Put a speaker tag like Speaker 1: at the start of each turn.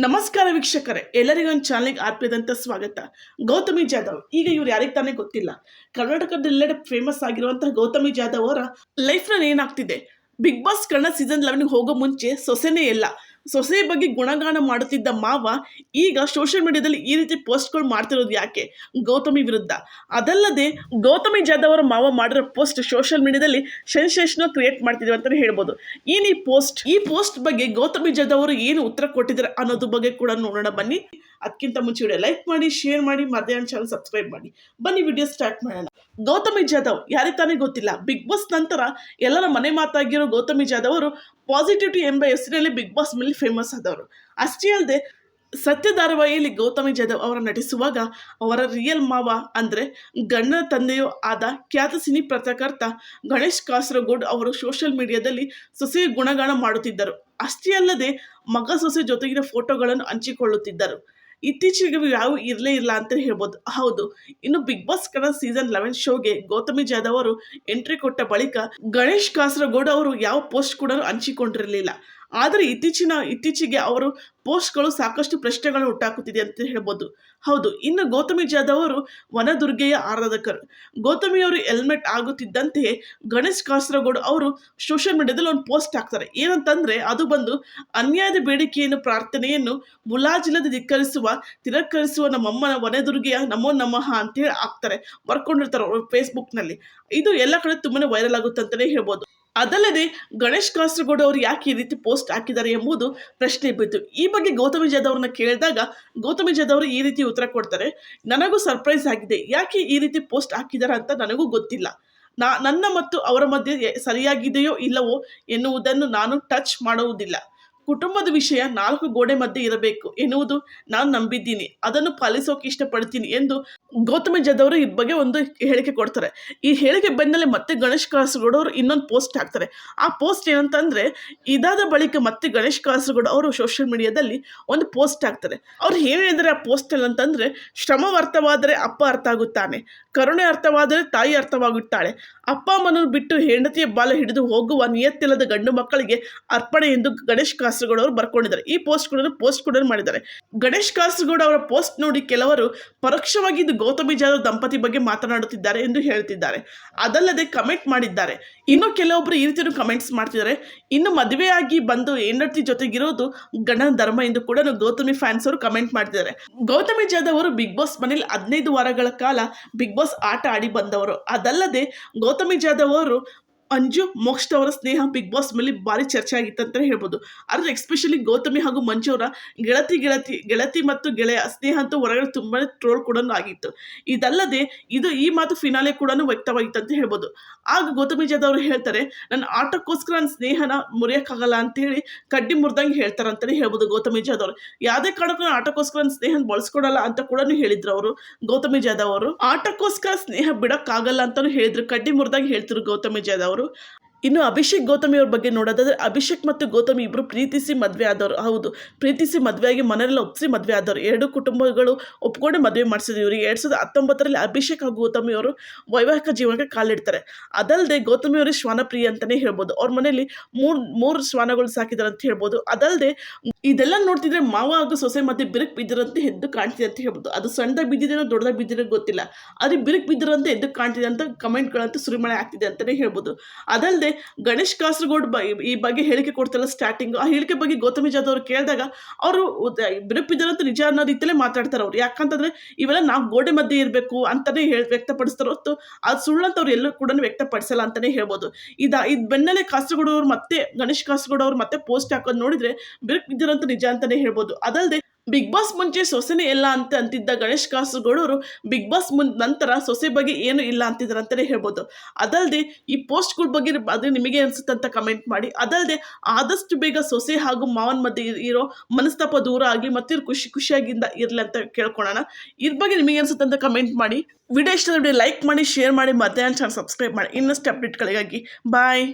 Speaker 1: ನಮಸ್ಕಾರ ವೀಕ್ಷಕರೇ, ಎಲ್ಲರಿಗೂ ಒಂದು ಚಾನಲ್ಗೆ ಆತ್ಮೀಯದಂತ ಸ್ವಾಗತ. ಗೌತಮಿ ಜಾಧವ್, ಈಗ ಇವ್ರು ಯಾರಿಗೆ ತಾನೇ ಗೊತ್ತಿಲ್ಲ. ಕರ್ನಾಟಕದೆಲ್ಲೆಡೆ ಫೇಮಸ್ ಆಗಿರುವಂತಹ ಗೌತಮಿ ಜಾಧವ್ ಅವರ ಲೈಫ್ನಲ್ಲಿ ಏನಾಗ್ತಿದೆ ಬಿಗ್ ಬಾಸ್ ಕನ್ನಡ ಸೀಸನ್ ಲೆವೆನ್ಗೆ ಹೋಗೋ ಮುಂಚೆ ಸೊಸೆನೇ ಇಲ್ಲ. ಸೊಸೆ ಬಗ್ಗೆ ಗುಣಗಾನ ಮಾಡುತ್ತಿದ್ದ ಮಾವ ಈಗ ಸೋಷಿಯಲ್ ಮೀಡಿಯಾದಲ್ಲಿ ಈ ರೀತಿ ಪೋಸ್ಟ್ಗಳು ಮಾಡ್ತಿರೋದು ಯಾಕೆ? ಗೌತಮಿ ವಿರುದ್ಧ. ಅದಲ್ಲದೆ ಗೌತಮಿ ಜಾಧವ್ ಅವರ ಮಾವ ಮಾಡಿರೋ ಪೋಸ್ಟ್ ಸೋಷಿಯಲ್ ಮೀಡಿಯಾದಲ್ಲಿ ಸೆನ್ಸೇಷನ್ ಕ್ರಿಯೇಟ್ ಮಾಡ್ತಿದ್ದೀವಿ ಅಂತಲೇ ಹೇಳ್ಬೋದು. ಏನು ಈ ಪೋಸ್ಟ್ ಈ ಪೋಸ್ಟ್ ಬಗ್ಗೆ ಗೌತಮಿ ಜಾಧವ್ ಅವರು ಏನು ಉತ್ತರ ಕೊಟ್ಟಿದ್ದಾರೆ ಅನ್ನೋದ್ರ ಬಗ್ಗೆ ಕೂಡ ನೋಡೋಣ ಬನ್ನಿ. ಅದಕ್ಕಿಂತ ಮುಂಚೆ ವಿಡಿಯೋ ಲೈಕ್ ಮಾಡಿ ಶೇರ್ ಮಾಡಿ, ಮಧ್ಯಾಹ್ನ ಚಾನಲ್ ಸಬ್ಸ್ಕ್ರೈಬ್ ಮಾಡಿ. ಬನ್ನಿ ವಿಡಿಯೋ ಸ್ಟಾರ್ಟ್ ಮಾಡೋಣ. ಗೌತಮಿ ಜಾಧವ್ ಯಾರಿಗೆ ತಾನೇ ಗೊತ್ತಿಲ್ಲ. ಬಿಗ್ ಬಾಸ್ ನಂತರ ಎಲ್ಲರ ಮನೆ ಮಾತಾಗಿರೋ ಗೌತಮಿ ಜಾಧವ್ ಅವರು ಪಾಸಿಟಿವಿಟಿ ಎಂಬ ಹೆಸರಿನಲ್ಲಿ ಬಿಗ್ ಬಾಸ್ ಮೇಲೆ ಫೇಮಸ್ ಆದವರು. ಅಷ್ಟೇ ಅಲ್ಲದೆ ಸತ್ಯ ಧಾರಾವಾಹಿಯಲ್ಲಿ ಗೌತಮಿ ಜಾಧವ್ ಅವರ ನಟಿಸುವಾಗ ಅವರ ರಿಯಲ್ ಮಾವ ಅಂದರೆ ಗಂಡನ ತಂದೆಯೂ ಆದ ಖ್ಯಾತ ಸಿನಿ ಪತ್ರಕರ್ತ ಗಣೇಶ್ ಕಾಸರಗೋಡ್ ಅವರು ಸೋಷಿಯಲ್ ಮೀಡಿಯಾದಲ್ಲಿ ಸೊಸೆ ಗುಣಗಾನ ಮಾಡುತ್ತಿದ್ದರು. ಅಷ್ಟೇ ಅಲ್ಲದೆ ಮಗ ಸೊಸೆ ಜೊತೆಗಿನ ಫೋಟೋಗಳನ್ನು ಹಂಚಿಕೊಳ್ಳುತ್ತಿದ್ದರು. ಇತ್ತೀಚೆಗೆ ಯಾವ ಇರಲೇ ಇಲ್ಲ ಅಂತ ಹೇಳ್ಬೋದು. ಹೌದು, ಇನ್ನು Bigg Boss Kannada season eleven ಶೋಗೆ Gautami Jadhav ಅವರು ಎಂಟ್ರಿ ಕೊಟ್ಟ ಬಳಿಕ ಗಣೇಶ್ ಕಾಸರಗೋಡ್ ಅವರು ಯಾವ ಪೋಸ್ಟ್ ಕೂಡ ಹಂಚಿಕೊಂಡಿರಲಿಲ್ಲ. ಆದರೆ ಇತ್ತೀಚಿನ, ಇತ್ತೀಚೆಗೆ ಅವರು ಪೋಸ್ಟ್ಗಳು ಸಾಕಷ್ಟು ಪ್ರಶ್ನೆಗಳನ್ನು ಹುಟ್ಟಾಕುತ್ತಿದೆ ಅಂತ ಹೇಳ್ಬೋದು. ಹೌದು, ಇನ್ನು ಗೌತಮಿ ಜಾಧವ್ ಅವರು ವನದುರ್ಗೆಯ ಆರಾಧಕರು. ಗೌತಮಿಯವರು ಹೆಲ್ಮೆಟ್ ಆಗುತ್ತಿದ್ದಂತೆಯೇ ಗಣೇಶ್ ಕಾಸರಗೋಡು ಅವರು ಸೋಷಿಯಲ್ ಮೀಡಿಯಾದಲ್ಲಿ ಒಂದು ಪೋಸ್ಟ್ ಹಾಕ್ತಾರೆ. ಏನಂತಂದ್ರೆ, ಅದು ಬಂದು ಅನ್ಯಾಯದ ಬೇಡಿಕೆಯನ್ನು, ಪ್ರಾರ್ಥನೆಯನ್ನು ಮುಲಾಜಿಲ್ಲದೆ ಧಿಕ್ಕರಿಸುವ ತಿರಕರಿಸುವ ನಮ್ಮಮ್ಮನ ವನದುರ್ಗೆಯ ನಮೋ ನಮಃ ಅಂತೇಳಿ ಹಾಕ್ತಾರೆ. ಬರ್ಕೊಂಡಿರ್ತಾರೆ ಅವರು ಫೇಸ್ಬುಕ್ನಲ್ಲಿ ಇದು ಎಲ್ಲ ಕಡೆ ತುಂಬಾನೇ ವೈರಲ್ ಆಗುತ್ತೆ ಅಂತಲೇ ಹೇಳ್ಬೋದು. ಅದಲ್ಲದೆ ಗಣೇಶ್ ಕಾಸರಗೋಡು ಅವರು ಯಾಕೆ ಈ ರೀತಿ ಪೋಸ್ಟ್ ಹಾಕಿದ್ದಾರೆ ಎಂಬುದು ಪ್ರಶ್ನೆ ಬಿತ್ತು ಈ ಬಗ್ಗೆ ಗೌತಮಿ ಜಾಧವ್ ಅವ್ರನ್ನ ಕೇಳಿದಾಗ ಗೌತಮಿ ಜಾಧವ್ ಈ ರೀತಿ ಉತ್ತರ ಕೊಡ್ತಾರೆ, ನನಗೂ ಸರ್ಪ್ರೈಸ್ ಆಗಿದೆ, ಯಾಕೆ ಈ ರೀತಿ ಪೋಸ್ಟ್ ಹಾಕಿದ್ದಾರೆ ಅಂತ ನನಗೂ ಗೊತ್ತಿಲ್ಲ. ನಾ, ನನ್ನ ಮತ್ತು ಅವರ ಮಧ್ಯೆ ಸರಿಯಾಗಿದೆಯೋ ಇಲ್ಲವೋ ಎನ್ನುವುದನ್ನು ನಾನು ಟಚ್ ಮಾಡುವುದಿಲ್ಲ. ಕುಟುಂಬದ ವಿಷಯ ನಾಲ್ಕು ಗೋಡೆ ಮಧ್ಯೆ ಇರಬೇಕು ಎನ್ನುವುದು ನಾನು ನಂಬಿದ್ದೀನಿ. ಅದನ್ನು ಪಾಲಿಸೋಕೆ ಇಷ್ಟಪಡ್ತೀನಿ ಎಂದು ಗೌತಮ ಜಾಧವರು ಈ ಬಗ್ಗೆ ಒಂದು ಹೇಳಿಕೆ ಕೊಡ್ತಾರೆ. ಈ ಹೇಳಿಕೆ ಬೆನ್ನಲ್ಲೇ ಮತ್ತೆ ಗಣೇಶ್ ಕಾಸರಗೋಡು ಅವರು ಇನ್ನೊಂದು ಪೋಸ್ಟ್ ಹಾಕ್ತಾರೆ. ಆ ಪೋಸ್ಟ್ ಏನಂತಂದ್ರೆ, ಇದಾದ ಬಳಿಕ ಮತ್ತೆ ಗಣೇಶ್ ಕಾಸರಗೋಡು ಅವರು ಸೋಷಿಯಲ್ ಮೀಡಿಯಾದಲ್ಲಿ ಒಂದು ಪೋಸ್ಟ್ ಹಾಕ್ತಾರೆ. ಅವ್ರು ಏನು ಹೇಳಿದರೆ ಆ ಪೋಸ್ಟ್ ಅಂತಂದ್ರೆ ಶ್ರಮ ಅರ್ಥವಾದರೆ ಅಪ್ಪ ಅರ್ಥ ಆಗುತ್ತಾನೆ, ಕರುಣೆ ಅರ್ಥವಾದರೆ ತಾಯಿ ಅರ್ಥವಾಗುತ್ತಾಳೆ. ಅಪ್ಪ ಅಮ್ಮನನ್ನು ಬಿಟ್ಟು ಹೆಂಡತಿಯ ಬಾಲ ಹಿಡಿದು ಹೋಗುವ ನಿಯತ್ತಿಲ್ಲದ ಗಂಡು ಮಕ್ಕಳಿಗೆ ಅರ್ಪಣೆ ಎಂದು ಗಣೇಶ್ ಅವರು ಬರ್ಕೊಂಡಿದ್ದಾರೆ. ಈ ಪೋಸ್ಟ್ ಕೂಡ ಪೋಸ್ಟ್ ಕೂಡ ಮಾಡಿದ್ದಾರೆ. ಗಣೇಶ್ ಕಾಸರಗೋಡು ಅವರ ಪೋಸ್ಟ್ ನೋಡಿ ಕೆಲವರು ಪರೋಕ್ಷವಾಗಿ ಇದು ಗೌತಮಿ ಜಾಧವ್ ದಂಪತಿ ಬಗ್ಗೆ ಮಾತನಾಡುತ್ತಿದ್ದಾರೆ ಎಂದು ಹೇಳ್ತಿದ್ದಾರೆ. ಅದಲ್ಲದೆ ಕಮೆಂಟ್ ಮಾಡಿದ್ದಾರೆ. ಇನ್ನು ಕೆಲವೊಬ್ಬರು ಈ ರೀತಿಯೂ ಕಮೆಂಟ್ಸ್ ಮಾಡ್ತಿದ್ದಾರೆ. ಇನ್ನು ಮದುವೆಯಾಗಿ ಬಂದು ಹೆಂಡತಿ ಜೊತೆಗಿರೋದು ಗಣ ಧರ್ಮ ಎಂದು ಕೂಡ ಗೌತಮಿ ಫ್ಯಾನ್ಸ್ ಅವರು ಕಮೆಂಟ್ ಮಾಡ್ತಿದ್ದಾರೆ. ಗೌತಮಿ ಜಾಧವ್ ಅವರು ಬಿಗ್ ಬಾಸ್ ಮನೇಲಿ ಹದಿನೈದು ವಾರಗಳ ಕಾಲ ಬಿಗ್ ಬಾಸ್ ಆಟ ಆಡಿ ಬಂದವರು. ಅದಲ್ಲದೆ ಗೌತಮಿ ಜಾಧವ್ ಅವರು ಅಂಜು ಮೋಕ್ಷ ಅವರ ಸ್ನೇಹ ಬಿಗ್ ಬಾಸ್ ಮೇಲೆ ಭಾರಿ ಚರ್ಚೆ ಆಗಿತ್ತು ಅಂತಲೇ ಹೇಳ್ಬೋದು. ಆದರೆ ಎಸ್ಪೆಷಲಿ ಗೌತಮಿ ಹಾಗೂ ಮಂಜು ಅವರ ಗೆಳತಿ ಗೆಳತಿ ಗೆಳತಿ ಮತ್ತು ಗೆಳೆಯ ಸ್ನೇಹ ಅಂತೂ ಹೊರಗಡೆ ತುಂಬಾ ಟ್ರೋಲ್ ಕೂಡ ಆಗಿತ್ತು. ಇದಲ್ಲದೆ ಇದು ಈ ಮಾತು ಫಿನಾಲೆ ಕೂಡ ವ್ಯಕ್ತವಾಗಿತ್ತು ಅಂತ ಹೇಳ್ಬೋದು. ಆಗ ಗೌತಮಿ ಜಾಧವ್ ಅವರು ಹೇಳ್ತಾರೆ, ನನ್ನ ಆಟಕ್ಕೋಸ್ಕರ ನನ್ನ ಸ್ನೇಹನ ಮುರಿಯೋಕ್ಕಾಗಲ್ಲ ಅಂತೇಳಿ ಕಡ್ಡಿ ಮುರಿದಂಗೆ ಹೇಳ್ತಾರೆ ಅಂತಲೇ ಹೇಳ್ಬೋದು ಗೌತಮಿ ಜಾಧವ್ ಅವರು. ಯಾವುದೇ ಕಾರಣಕ್ಕೂ ಆಟಕ್ಕೋಸ್ಕರ ನನ್ನ ಸ್ನೇಹನ ಬಳಸ್ಕೊಡಲ್ಲ ಅಂತ ಕೂಡ ಹೇಳಿದ್ರು ಅವರು ಗೌತಮಿ ಜಾಧವ್ ಅವರು. ಆಟಕ್ಕೋಸ್ಕರ ಸ್ನೇಹ ಬಿಡಕ್ಕಾಗಲ್ಲ ಅಂತಲೂ ಹೇಳಿದ್ರು. ಕಡ್ಡಿ ಮುರಿದಂಗೆ ಹೇಳ್ತಿರು ಗೌತಮಿ ಜಾಧವ್ ಅವರು. ಇನ್ನು ಅಭಿಷೇಕ್ ಗೌತಮಿ ಅವ್ರ ಬಗ್ಗೆ ನೋಡೋದಾದ್ರೆ, ಅಭಿಷೇಕ್ ಮತ್ತು ಗೌತಮಿ ಇಬ್ಬರು ಪ್ರೀತಿಸಿ ಮದುವೆ ಆದವರು. ಹೌದು, ಪ್ರೀತಿಸಿ ಮದುವೆಯಾಗಿ ಮನೆಯಲ್ಲ ಒಪ್ಪಿಸಿ ಮದುವೆ ಆದವರು. ಎರಡು ಕುಟುಂಬಗಳು ಒಪ್ಕೊಂಡು ಮದುವೆ ಮಾಡಿಸಿದ್ರು ಇವರಿಗೆ ಎರಡು ಸಾವಿರದ ಹತ್ತೊಂಬತ್ತರಲ್ಲಿ ಅಭಿಷೇಕ್ ಹಾಗೂ ಗೌತಮಿ ಅವರು ವೈವಾಹಿಕ ಜೀವನಕ್ಕೆ ಕಾಲಿಡ್ತಾರೆ. ಅದಲ್ಲದೆ ಗೌತಮಿ ಅವರು ಶ್ವಾನಪ್ರಿಯ ಅಂತಲೇ ಹೇಳ್ಬೋದು. ಅವ್ರ ಮನೆಯಲ್ಲಿ ಮೂರು ಮೂರು ಶ್ವಾನಗಳು ಸಾಕಿದ್ದಾರೆ ಅಂತ ಹೇಳ್ಬೋದು. ಅದಲ್ಲದೆ ಇದೆಲ್ಲ ನೋಡ್ತಿದ್ರೆ ಮಾವ ಹಾಗೂ ಸೊಸೆ ಮಧ್ಯೆ ಬಿರುಕು ಬಿದ್ದಿರಂತೆ ಎದ್ದು ಕಾಣ್ತಿದೆ ಅಂತ ಹೇಳ್ಬೋದು. ಅದು ಸಣ್ಣದಾಗ ಬಿದ್ದಿದೆನೋ ದೊಡ್ಡದ ಬಿದ್ದಿರೋ ಗೊತ್ತಿಲ್ಲ. ಆದರೆ ಬಿರುಕು ಬಿದ್ದಿರಂತೆ ಎದ್ದು ಕಾಣ್ತಿದೆ ಅಂತ ಕಮೆಂಟ್ಗಳಂತೂ ಸುರಿಮಳೆ ಆಗ್ತಿದೆ ಅಂತಲೇ ಹೇಳ್ಬೋದು. ಅದಲ್ಲದೆ ಗಣೇಶ್ ಕಾಸರಗೋಡ್ ಬ, ಈ ಬಗ್ಗೆ ಹೇಳಿಕೆ ಕೊಡ್ತಲ್ಲ ಸ್ಟಾರ್ಟಿಂಗ್ ಆ ಹೇಳಿಕೆ ಬಗ್ಗೆ ಗೌತಮಿ ಜಾಧವ್ ಅವ್ರು ಕೇಳಿದಾಗ ಅವರು ಬಿರುಕು ಬಿದ್ದಿರಂತ ನಿಜ ಅನ್ನೋ ರೀತಿಯಲ್ಲೇ ಮಾತಾಡ್ತಾರೆ ಅವ್ರು. ಯಾಕಂತಂದ್ರೆ ಇವೆಲ್ಲ ನಾವು ಗೋಡೆ ಮಧ್ಯೆ ಇರಬೇಕು ಅಂತಲೇ ಹೇಳಿ, ವ್ಯಕ್ತಪಡಿಸ್ತಾರೆ ಹೊತ್ತು ಅದು ಸುಳ್ಳಂತ ಅವ್ರು ಎಲ್ಲೂ ಕೂಡ ವ್ಯಕ್ತಪಡಿಸಲ್ಲ ಅಂತಲೇ ಹೇಳ್ಬೋದು. ಇದು ಇದು ಬೆನ್ನಲ್ಲೇ ಕಾಸರಗೋಡ್ ಅವರು ಮತ್ತೆ ಗಣೇಶ್ ಕಾಸರಗೋಡ್ ಅವರು ಮತ್ತೆ ಪೋಸ್ಟ್ ಹಾಕೋದು ನೋಡಿದ್ರೆ ಬಿರುಕು ಬಿದ್ದಿರೋಂಥ ನಿಜ ಅಂತಾನೆ ಹೇಳ್ಬೋದು. ಅದಲ್ಲದೆ ಬಿಗ್ ಬಾಸ್ ಮುಂಚೆ ಸೊಸೆನೇ ಇಲ್ಲ ಅಂತ ಅಂತಿದ್ದ ಗಣೇಶ್ ಕಾಸರಗೋಡು ಬಿಗ್ ಬಾಸ್ ಮುನ್, ನಂತರ ಸೊಸೆ ಬಗ್ಗೆ ಏನು ಇಲ್ಲ ಅಂತಿದ್ರು ಅಂತಲೇ ಹೇಳ್ಬೋದು. ಅದಲ್ಲದೆ ಈ ಪೋಸ್ಟ್ಗಳ ಬಗ್ಗೆ ಅದು ನಿಮಗೆ ಅನಿಸುತ್ತಂತ ಅಂತ ಕಮೆಂಟ್ ಮಾಡಿ. ಅದಲ್ಲದೆ ಆದಷ್ಟು ಬೇಗ ಸೊಸೆ ಹಾಗೂ ಮಾವನ ಮಧ್ಯೆ ಇರೋ ಮನಸ್ತಾಪ ದೂರ ಆಗಿ ಮತ್ತೆ ಖುಷಿ, ಖುಷಿಯಾಗಿಂದ ಇರಲಿ ಅಂತ ಕೇಳ್ಕೊಳ್ಳೋಣ ಇದ್ರ ಬಗ್ಗೆ ನಿಮಗೆ ಅನಿಸುತ್ತಂತ ಅಂತ ಕಮೆಂಟ್ ಮಾಡಿ. ವಿಡಿಯೋ ಇಷ್ಟ ಲೈಕ್ ಮಾಡಿ, ಶೇರ್ ಮಾಡಿ ಮತ್ತೆ ಚಾನಲ್ ಸಬ್ಸ್ಕ್ರೈಬ್ ಮಾಡಿ. ಇನ್ನಷ್ಟು ಅಪ್ಡೇಟ್ಗಳಿಗಾಗಿ ಬಾಯ್.